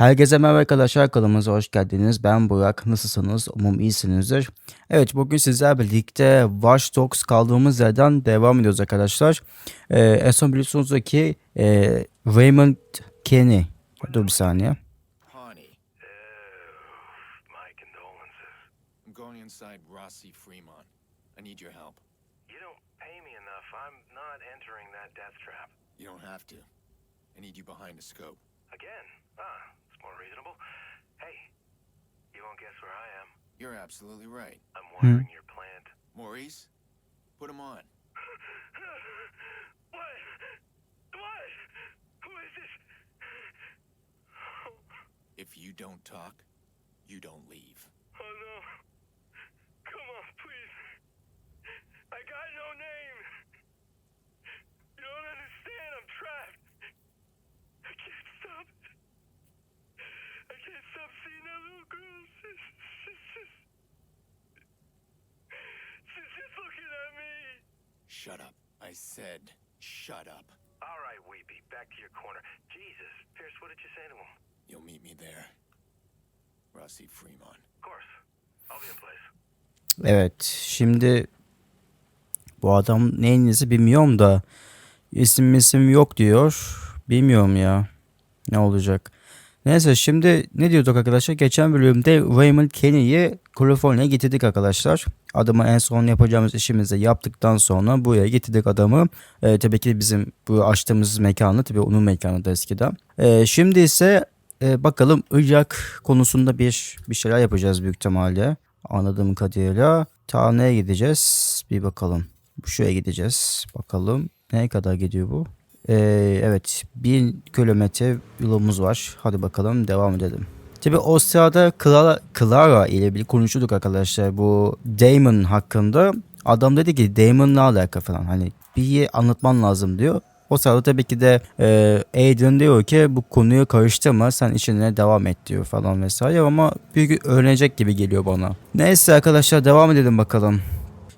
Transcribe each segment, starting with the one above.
Herkese merhaba arkadaşlar kanalımıza hoş geldiniz. Ben Burak. Nasılsınız? Umarım iyisinizdir. Evet bugün sizlerle birlikte Watch Dogs kaldığımız yerden devam ediyoruz arkadaşlar. Ee, en son biliyorsunuz ki e, Raymond Kenny. Dur bir saniye. Pawnee. My condolences. I'm going inside Rossi Fremont. I need your help. You don't pay me enough. I'm not entering that death trap. You don't have to. I need you behind the scope. I am. You're absolutely right. I'm hmm. watering your plant. Maurice, put him on. What? What? Who is this? If you don't talk, you don't leave. Oh no. Shut up. I said, shut up. All right, Weepy, back to your corner. Jesus, Pierce, what did you say to him? You'll meet me there. Rossi Fremont. Of course. I'll be in place. Evet şimdi bu adam neyinizi bilmiyorum da isim isim yok diyor. Bilmiyorum ya ne olacak. Neyse şimdi ne diyorduk arkadaşlar? Geçen bölümde Raymond Kenny'yi Kaliforniya'ya getirdik arkadaşlar. Adamı en son yapacağımız işimizi yaptıktan sonra buraya getirdik adamı. Ee, tabii ki bizim bu açtığımız mekanı tabii onun mekanı da eskiden. Ee, şimdi ise e, bakalım Irak konusunda bir bir şeyler yapacağız büyük ihtimalle. Anladığım kadarıyla ta neye gideceğiz? Bir bakalım. Şuraya gideceğiz. Bakalım neye kadar gidiyor bu? Ee, evet bir kilometre yolumuz var. Hadi bakalım devam edelim. Tabi o sırada Clara, Clara ile bir konuşuyorduk arkadaşlar bu Damon hakkında. Adam dedi ki Damon'la alaka falan hani bir iyi anlatman lazım diyor. O sırada tabii ki de e, Aiden diyor ki bu konuyu karıştırma sen işine devam et diyor falan vesaire ama büyük öğrenecek gibi geliyor bana. Neyse arkadaşlar devam edelim bakalım.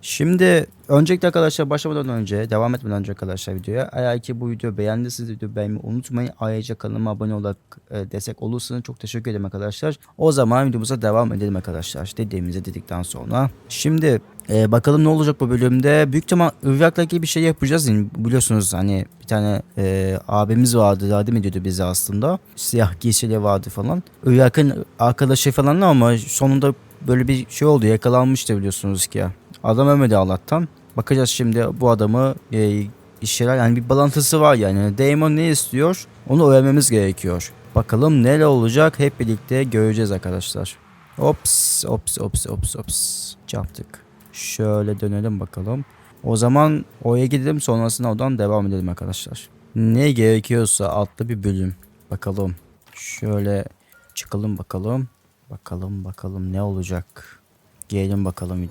Şimdi öncelikle arkadaşlar başlamadan önce devam etmeden önce arkadaşlar videoya eğer ki bu videoyu beğendiyseniz videoyu beğenmeyi unutmayın. Ayrıca kanalıma abone olarak e, destek olursanız çok teşekkür ederim arkadaşlar. O zaman videomuza devam edelim arkadaşlar. Dediğimizi dedikten sonra. Şimdi e, bakalım ne olacak bu bölümde. Büyük ihtimal Irak'la bir şey yapacağız. Yani biliyorsunuz hani bir tane e, abimiz vardı yardım ediyordu bize aslında. Siyah giysileri vardı falan. Irak'ın arkadaşı falan ama sonunda böyle bir şey oldu yakalanmıştı biliyorsunuz ki. Adam ölmedi Allah'tan. Bakacağız şimdi bu adamı e, işler yani bir balantısı var yani. Damon ne istiyor onu öğrenmemiz gerekiyor. Bakalım neler olacak hep birlikte göreceğiz arkadaşlar. Ops ops ops ops ops yaptık. Şöyle dönelim bakalım. O zaman oraya gidelim sonrasında oradan devam edelim arkadaşlar. Ne gerekiyorsa adlı bir bölüm. Bakalım. Şöyle çıkalım bakalım. Bakalım bakalım ne olacak. Gelin bakalım.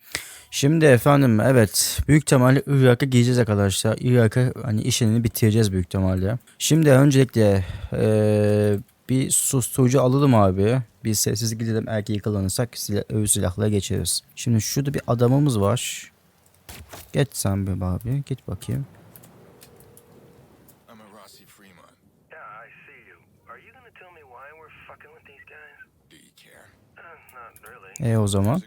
Şimdi efendim evet büyük ihtimalle Irak'a gideceğiz arkadaşlar. Irak'a hani işini bitireceğiz büyük ihtimalle. Şimdi öncelikle eee, bir susturucu alalım abi. Bir sessizlik gidelim ki yakalanırsak silah, övü silahla geçeriz. Şimdi şurada bir adamımız var. Geç sen bir abi geç bakayım. Uh. E o zaman.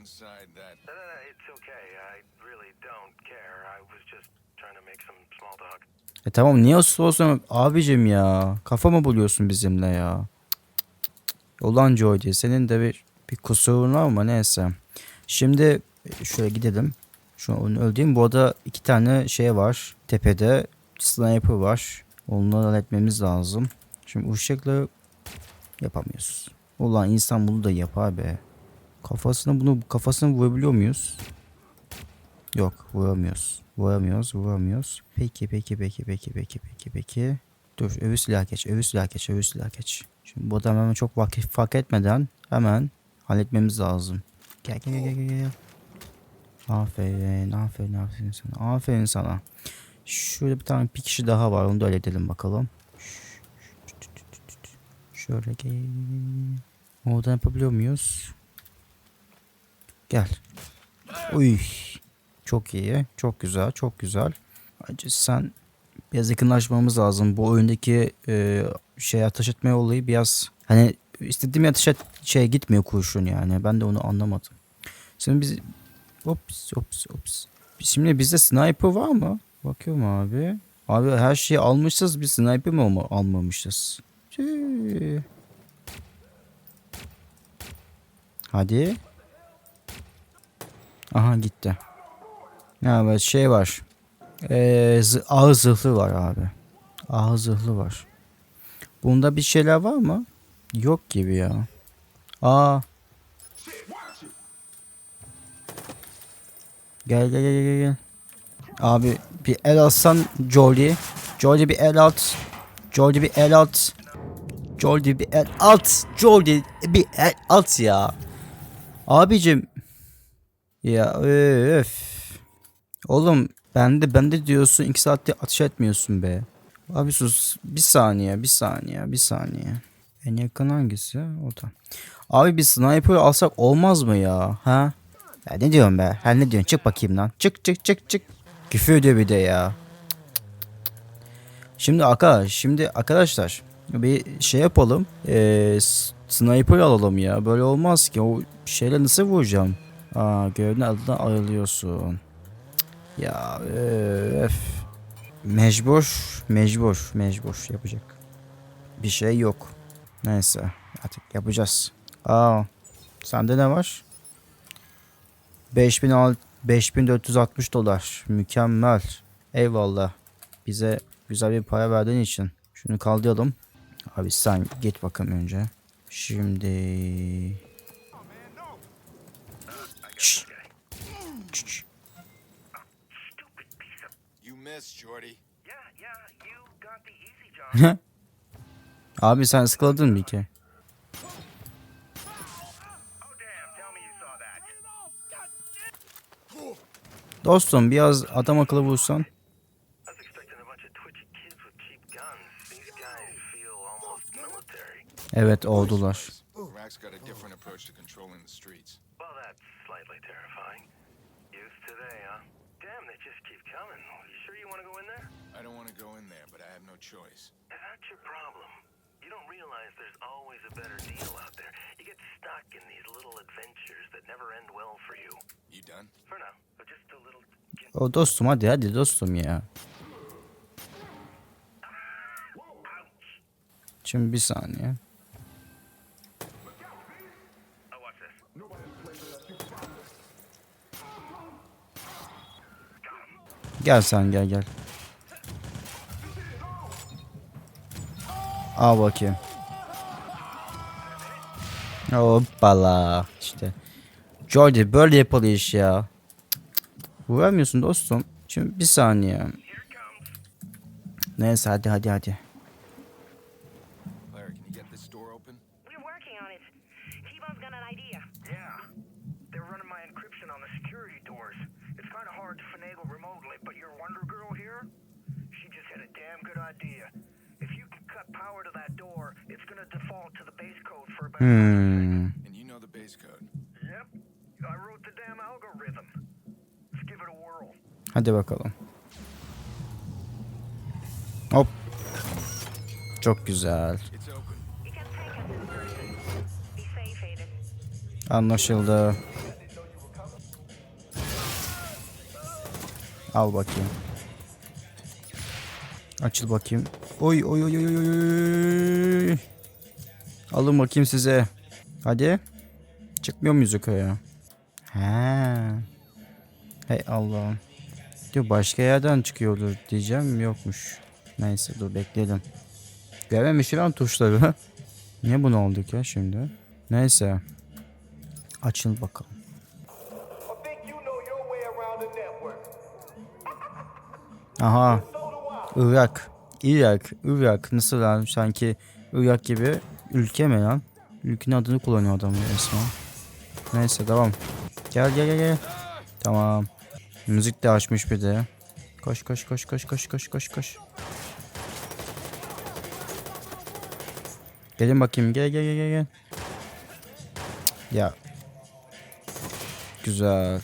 İnside that. No, no, no, it's okay. I really don't care. I was just trying to make some small talk. E tamam niye olsun abicim ya. Kafa mı buluyorsun bizimle ya. Ulan Joy senin de bir, bir kusurun var mı neyse. Şimdi şöyle gidelim. Şu an onu öldüreyim. Bu arada iki tane şey var. Tepede sniper var. Onları halletmemiz lazım. Şimdi uşakla yapamıyoruz. Ulan insan bunu da yapar be. Kafasına bunu kafasına vurabiliyor muyuz? Yok vuramıyoruz. Vuramıyoruz vuramıyoruz. Peki peki peki peki peki peki peki. Dur övü silah geç övü silah geç övü silah geç. Şimdi bu adam hemen çok vakit fark etmeden hemen halletmemiz lazım. Gel gel gel gel gel. Aferin, aferin, aferin sana. Aferin sana. Şurada bir tane bir kişi daha var. Onu da halledelim bakalım. Şöyle gel. Oradan yapabiliyor muyuz? Gel. Uy. Çok iyi. Çok güzel. Çok güzel. Acı sen biraz yakınlaşmamız lazım. Bu oyundaki e, şey ateş etme olayı biraz hani istediğim ateş et şey gitmiyor kurşun yani. Ben de onu anlamadım. Şimdi biz Ops ops ops. Şimdi bizde sniper var mı? Bakıyorum abi. Abi her şeyi almışız bir sniper mi olma, almamışız? Tüh. Hadi. Aha gitti. Evet şey var. Ee, ağır zırhlı var abi. Ağır zırhlı var. Bunda bir şeyler var mı? Yok gibi ya. Aa. Gel gel gel gel gel. Abi bir el atsan Jolly. Jolly bir el at. Jolly bir el at. Jolly bir el at. Jolly bir el at ya. Abicim. Ya öf. Oğlum ben de ben de diyorsun iki saatte ateş etmiyorsun be. Abi sus bir saniye bir saniye bir saniye. En yakın hangisi? O da. Abi bir sniper alsak olmaz mı ya? Ha? Ya ne diyorsun be? Ha ne diyorsun? Çık bakayım lan. Çık çık çık çık. Küfür ediyor bir de ya. Şimdi arkadaş, şimdi arkadaşlar bir şey yapalım. Ee, sniper alalım ya. Böyle olmaz ki. O şeyle nasıl vuracağım? Aa, görevden adından ayrılıyorsun. Ya öf. Mecbur, mecbur, mecbur yapacak. Bir şey yok. Neyse artık yapacağız. Aa, sende ne var? 5000 5460 dolar. Mükemmel. Eyvallah. Bize güzel bir para verdiğin için. Şunu kaldıralım. Abi sen git bakalım önce. Şimdi... Şşş. Şşş. You missed, Shorty. Yeah, yeah, you got the easy job. Abi sen sıkıldın mı bir kere? Damn, tell me you saw that. Dostum biraz adam akıllı vursan. Evet oldular. That's slightly terrifying. Used today, huh? Damn, they just keep coming. You sure you want to go in there? I don't want to go in there, but I have no choice. That's your problem. You don't realize there's always a better deal out there. You get stuck in these little adventures that never end well for you. You done? For now, but just a little. O dostum hadi hadi dostum ya. Şimdi bir saniye. Gel sen gel gel. Al bakayım. Hoppala işte. Jordi böyle yapılı iş ya. Vuramıyorsun dostum. Şimdi bir saniye. Neyse hadi hadi hadi. Claire, can you get this door open? We're working on it. T-Bone's got an idea. Yeah. They're running my encryption on the security doors. It's kind of hard to finagle remotely, but your Wonder Girl here, she just had a damn good idea. If you can cut power to that door, it's gonna default to the base code for about. Hmm. And you know the base code. Yep. I wrote the damn algorithm. Let's give it a whirl. Hadi bakalım. Hop. Çok güzel. Anlaşıldı. Al bakayım. Açıl bakayım. Oy oy oy oy oy. Alın bakayım size. Hadi. Çıkmıyor muyuz yukarıya? He. Hey Allah'ım. Diyor başka yerden çıkıyordur diyeceğim yokmuş. Neyse dur bekleyelim. Görememiş lan tuşları. Niye bunu olduk ya şimdi? Neyse. Açıl bakalım. Aha. Irak. Irak. Irak. Nasıl lan? Sanki Irak gibi ülke mi lan? Ülkenin adını kullanıyor adam resmen. Neyse devam. Gel gel gel gel. Tamam. Müzik de açmış bir de. Koş koş koş koş koş koş koş koş. Gelin bakayım gel gel gel gel. Ya. Güzel.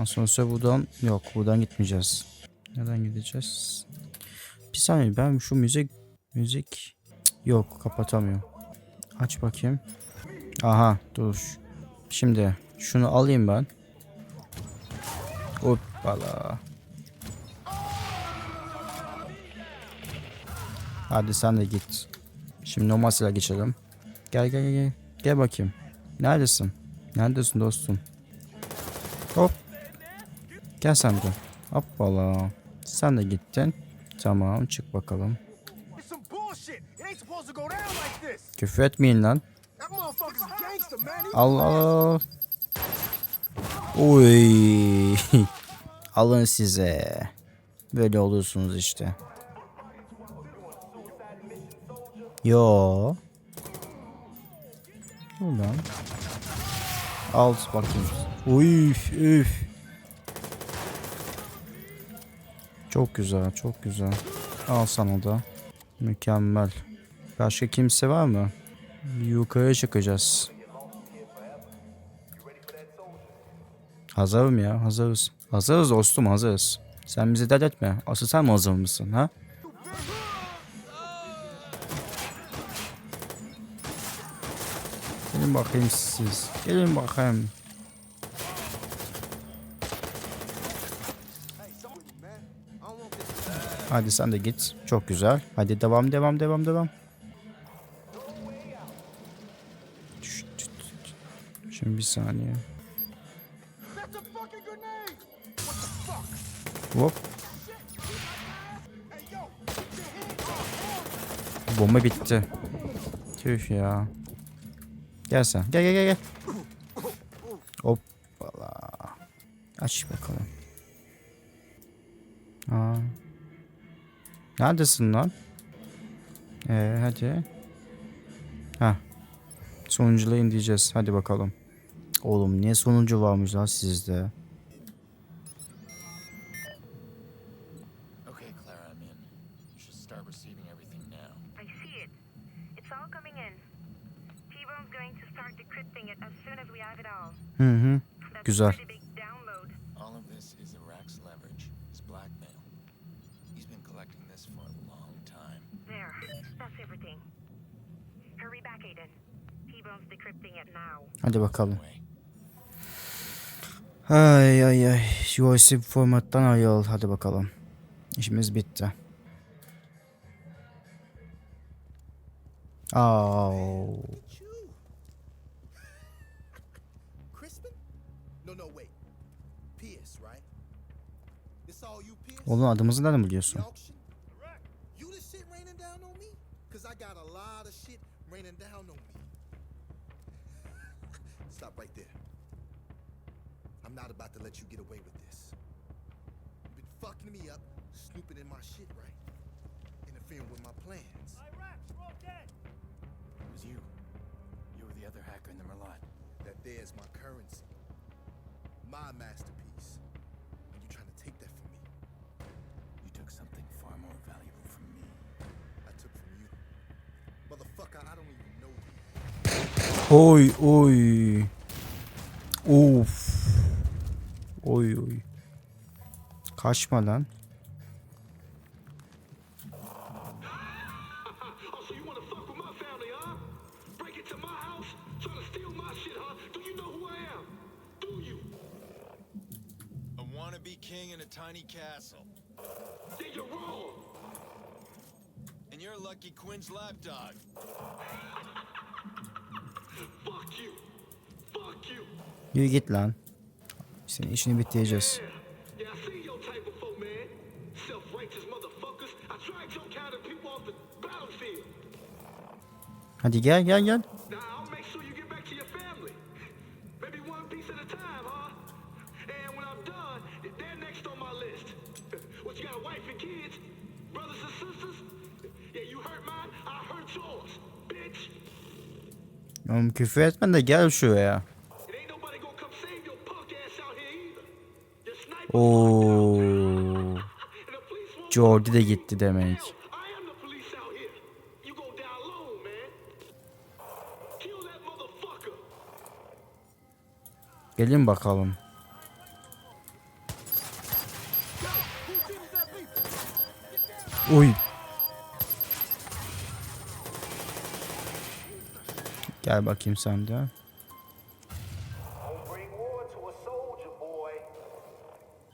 Asansör buradan yok buradan gitmeyeceğiz. Neden gideceğiz? Bir saniye ben şu müzik müzik yok kapatamıyorum. Aç bakayım. Aha dur. Şimdi şunu alayım ben. Hoppala. Hadi sen de git. Şimdi normal silah geçelim. Gel gel gel gel. Bakayım. Neredesin? Neredesin dostum? Hop. Gel sen de. Hoppala. Sen de gittin. Tamam çık bakalım. Küfür etmeyin lan. Allah. Oy. Alın size. Böyle olursunuz işte. Yo. Ulan. Al bakayım. Üf üf. Çok güzel, çok güzel. Al sana da. Mükemmel. Başka kimse var mı? Yukarı çıkacağız. Hazırım ya, hazırız. Hazırız dostum, hazırız. Sen bizi dert etme. Asıl sen mi hazır mısın ha? Gelin bakayım siz. Gelin bakayım. Hadi sen de git. Çok güzel. Hadi devam devam devam devam. Şimdi bir saniye. Hop. Bomba bitti. Tüh ya. Gel sen. Gel gel gel gel. Hoppala. Aç bakalım. Aa. Neredesin lan? Ee, hadi. Ha. Sonunculuğu indireceğiz. Hadi bakalım. Oğlum niye sonuncu varmış lan sizde? Okay, Clara, I'm in. You should start receiving everything now. I see it. It's all coming in. T-Bone's going to start decrypting it as soon as we have it all. Hı hı. That's Güzel. a pretty big download. All of this is Iraq's leverage, his blackmail. He's been collecting this for a long time. There. That's everything. Hurry back, Aiden. T-Bone's decrypting it now. Hadi bakalım. Ay ay ay. USB formattan ayrıl. Hadi bakalım. İşimiz bitti. Aa. No, no, wait. Pierce, right? This all you, Pierce? Oğlum adımızı nereden biliyorsun? You the shit raining down on me? Cause I got a lot of shit raining down on me. Stop right there. I'm not about to let you get away with this. You've been fucking me up, snooping in my shit, right? Interfering with my plans. It was you. You were the other hacker in the Merlot. That there's my currency. My masterpiece. And you trying to take that from me. You took something far more valuable from me. I took from you. Motherfucker, I don't even know you. Oy oy. Uf. Oy oy. Kaçma lan. Quinn's lapdog. Fuck you. Fuck you. Yürü git lan. Senin işini bitireceğiz. Yeah, I seen your Oğlum küfür etme de gel şuraya. It ain't nobody gonna come save your punk Gel bakayım sen de.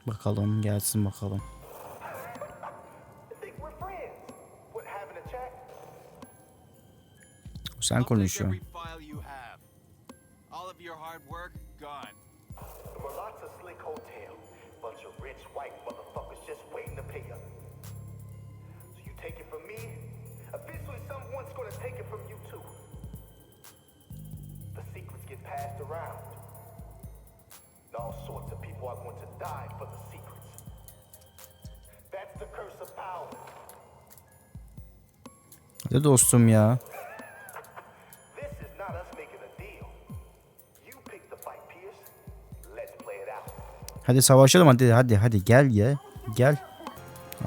Bakalım gelsin bakalım. Sen konuşuyorsun. every file you have. All of your hard work gone. The Malata Slick Hotel. Bunch of rich white motherfuckers just waiting to pay up. So you take it from me, eventually someone's gonna take it from you too. Passed around. And all sorts of people are going to die for the secrets. That's the curse of power. Hadi dostum ya. Hadi savaşalım hadi hadi hadi gel ya. Gel.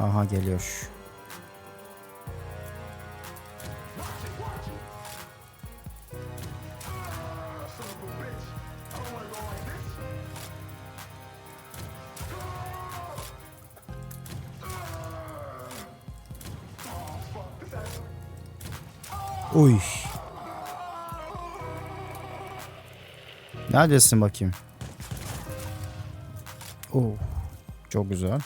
Aha geliyor. Uy. Neredesin bakayım? Oh. Çok güzel.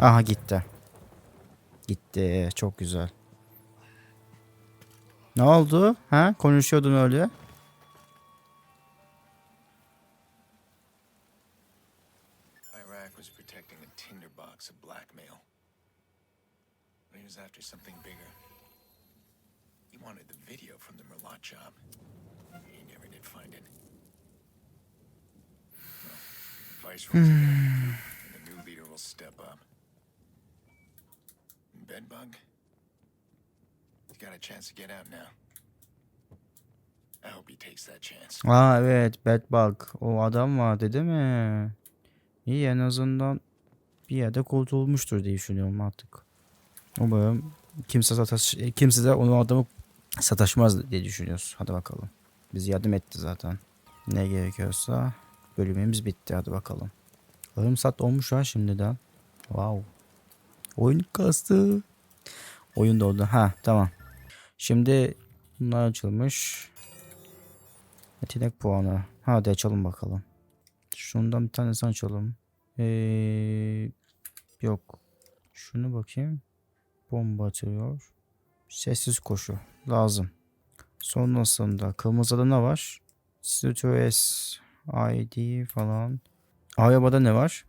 Aha gitti. Gitti. Çok güzel. Ne oldu? Ha? Konuşuyordun öyle. Iraq was protecting a tinderbox of blackmail. But he was after something bigger. He wanted the video from the Merlot job. He never did find it. Well, the Viceroy's and the new leader will step up. Bedbug? He's got a chance to get out now. I hope he takes that chance. Aa evet Bedbug. O adam vardı değil mi? İyi en azından bir yerde kurtulmuştur diye düşünüyorum artık. Umarım kimse sataş kimse de onu adamı sataşmaz diye düşünüyoruz. Hadi bakalım. Biz yardım etti zaten. Ne gerekiyorsa bölümümüz bitti. Hadi bakalım. Yarım saat olmuş ha şimdiden. Wow. Oyun kastı. Oyun da oldu. Ha tamam. Şimdi bunlar açılmış. Yetenek puanı. Hadi açalım bakalım. Şundan bir tanesini açalım. Ee, yok. Şunu bakayım. Bomba atıyor. Sessiz koşu. Lazım. Sonrasında kırmızıda ne var? STS ID falan. Arabada ne var?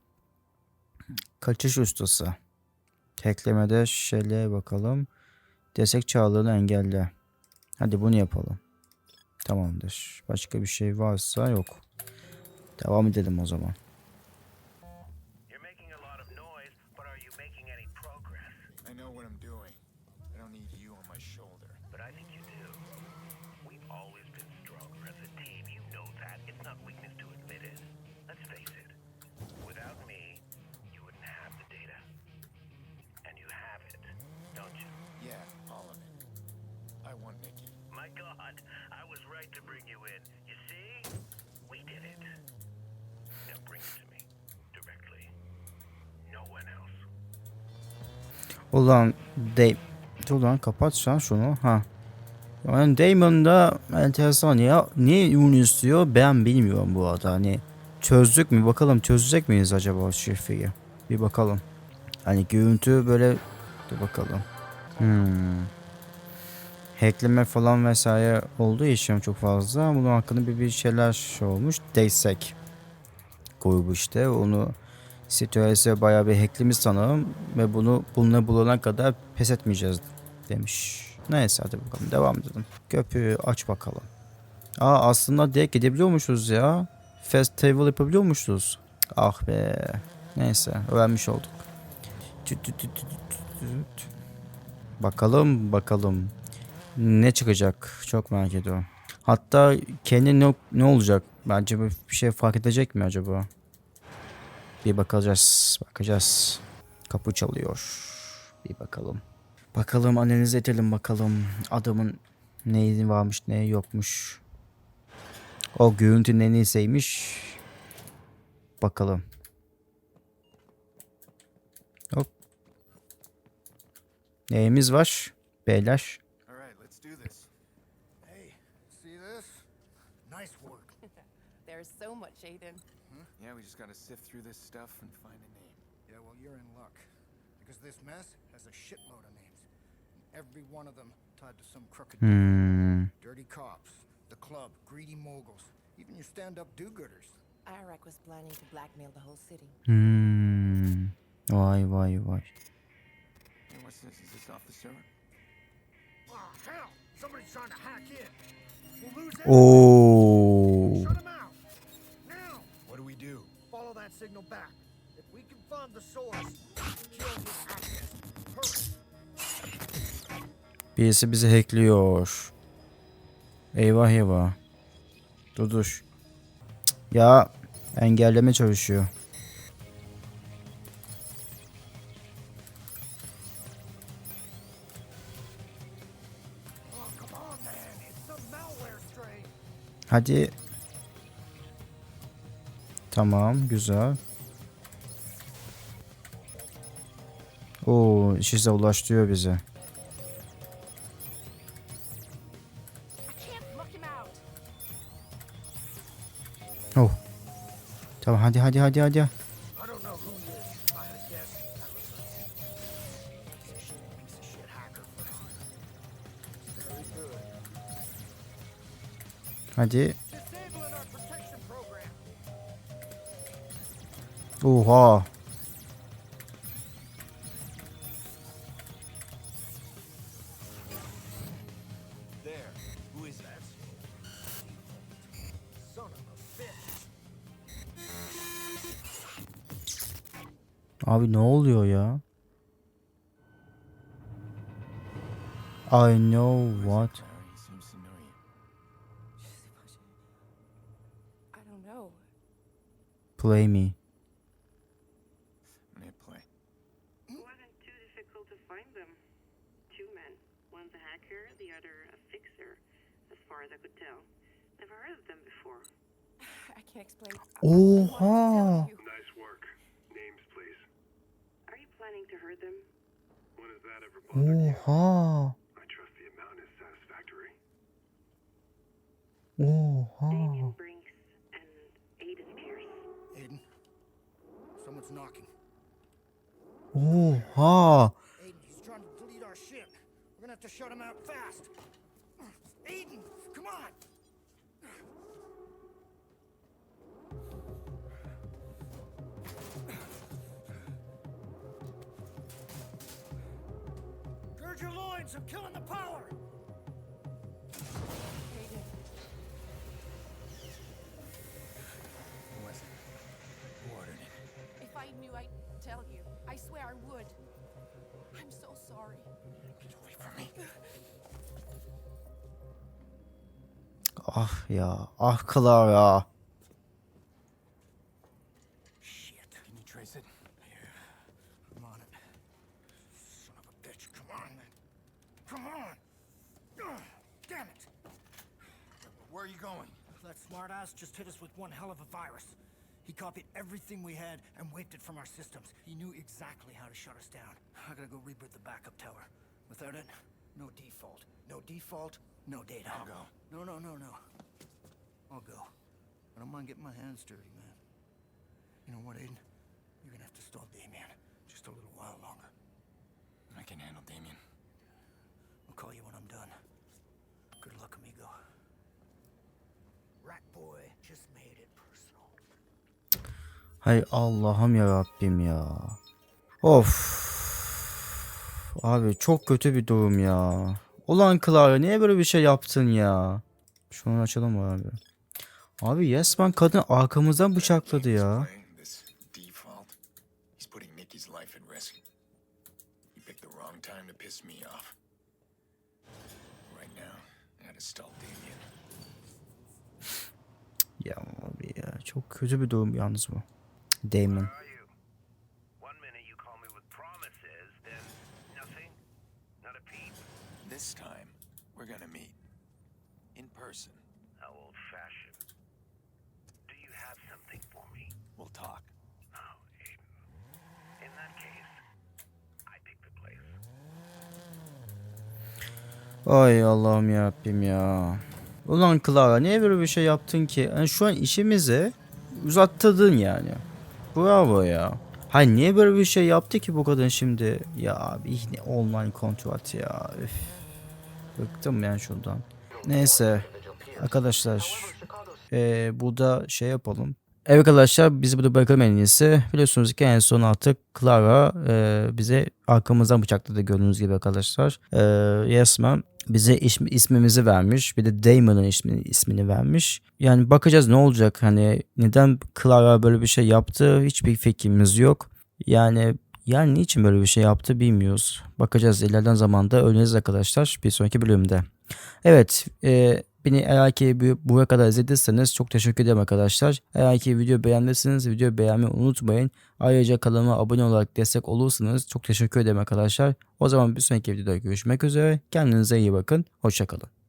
Kaçış ustası. Teklemede şele bakalım. Destek çağrılarını engelle. Hadi bunu yapalım. Tamamdır. Başka bir şey varsa yok. Devam edelim o zaman. Ulan de Dur lan kapat şunu. Ha. Yani Damon da enteresan ya. Niye ün istiyor ben bilmiyorum bu arada. Hani çözdük mü bakalım çözecek miyiz acaba şifreyi? Bir bakalım. Hani görüntü böyle dur bakalım. Hmm. Hackleme falan vesaire olduğu için çok fazla. Bunun hakkında bir, bir şeyler şey olmuş. Desek grubu işte. Onu Situasyon bayağı bir hacklemiş sanırım ve bunu bununla bulana kadar pes etmeyeceğiz demiş. Neyse hadi bakalım devam edelim. Köpüğü aç bakalım. Aa aslında direkt gidebiliyormuşuz ya. Fast travel yapabiliyormuşuz. Ah be. Neyse öğrenmiş olduk. Bakalım bakalım. Ne çıkacak? Çok merak ediyorum. Hatta kendi ne, ne olacak? Bence bir şey fark edecek mi acaba? Bir bakacağız. Bakacağız. Kapı çalıyor. Bir bakalım. Bakalım analiz edelim bakalım. Adamın neyi varmış neyi yokmuş. O görüntü ne neyseymiş. Bakalım. Hop. Neyimiz var? Beyler. All right, let's do this. Hey, see this? Nice work. There's so much, Aiden. Yeah, we just gotta sift through this stuff and find a name. Yeah, well, you're in luck. Because this mess has a shitload of names. And every one of them tied to some crooked Hmm. dirty cops, the club, greedy moguls, even your stand-up do-gooders. Iraq was planning to blackmail the whole city. Hmm. Vay vay vay. Hey, what's this? Is this off the server? Oh, hell! Somebody's trying to hack in. We'll lose Oo. Signal back. If we can find the source, kill his access. Birisi bizi hackliyor. Eyvah eyvah. Cık, Ya engelleme çalışıyor. Oh, Tamam güzel. Oo, işe ulaştırıyor out. Oh. Tamam hadi hadi hadi hadi. I bitch. Abi ne oluyor ya? I know what. Sorry, he can't explain. I- I wanted to Oha. tell you. Nice work. Names, please. Are you planning to hurt them? When has that ever bothered you? Oha. I trust the amount is satisfactory. Damien Brinks and Aiden Pierce. Aiden, someone's knocking. Oha. Aiden, he's trying to delete our ship. We're gonna have to shut him out fast. Aiden, come on! Your loins, I'm killing the power! Aiden, Who was it? Who ordered it? if I knew, I'd tell you. I swear I would. I'm so sorry. Get away from me. Ah ya. Ah Clara. Shit, Can you trace it? I'm on it. Son of a bitch, come on, man. Come on! Ugh, damn it! Where are you going? That smartass just hit us with one hell of a virus. He copied everything we had and wiped it from our systems. He knew exactly how to shut us down. I gotta go reboot the backup tower. Without it, no default. No default, no data. I'll go. No, no, no, no. I'll go. I don't mind getting my hands dirty, man. You know what, Aiden? You're gonna have to stall Damien just a little while longer. I can handle Damien. I'll call you when Hay Allah'ım ya Rabbim ya. Of. Abi çok kötü bir durum ya. Ulan Clara niye böyle bir şey yaptın ya? Şunu açalım abi? Abi Yesman kadın arkamızdan bıçakladı ya. Ya abi ya çok kötü bir durum yalnız bu. Damon. This time, we're gonna meet. In person. How old fashioned. Do you have something for me? We'll talk. Oh, Aiden. In that case, I pick the place. Ay Allah'ım ya Rabbim ya. Ulan Clara niye böyle bir şey yaptın ki? Yani şu an işimizi uzattırdın yani. Bravo ya. Hayır niye böyle bir şey yaptı ki bu kadın şimdi? Ya abi yine online kontrat ya. Üf. Bıktım yani şundan. Neyse arkadaşlar eee burada şey yapalım. Evet arkadaşlar bizi burada bırakalım en iyisi. Biliyorsunuz ki en son artık Clara eee, bize arkamızdan bıçakladı gördüğünüz gibi arkadaşlar. Eee resmen bize ismi, ismimizi vermiş. Bir de Damon'ın ismini, ismini vermiş. Yani bakacağız ne olacak. Hani neden Clara böyle bir şey yaptı hiçbir fikrimiz yok. Yani yani niçin böyle bir şey yaptı bilmiyoruz. Bakacağız ilerleyen zamanda öğreniriz arkadaşlar bir sonraki bölümde. Evet e, beni eğer ki bu- buraya kadar izlediyseniz çok teşekkür ederim arkadaşlar. Eğer ki video beğendiyseniz videoyu beğenmeyi unutmayın. Ayrıca kanalıma abone olarak destek olursanız çok teşekkür ederim arkadaşlar. O zaman bir sonraki videoda görüşmek üzere. Kendinize iyi bakın. Hoşçakalın.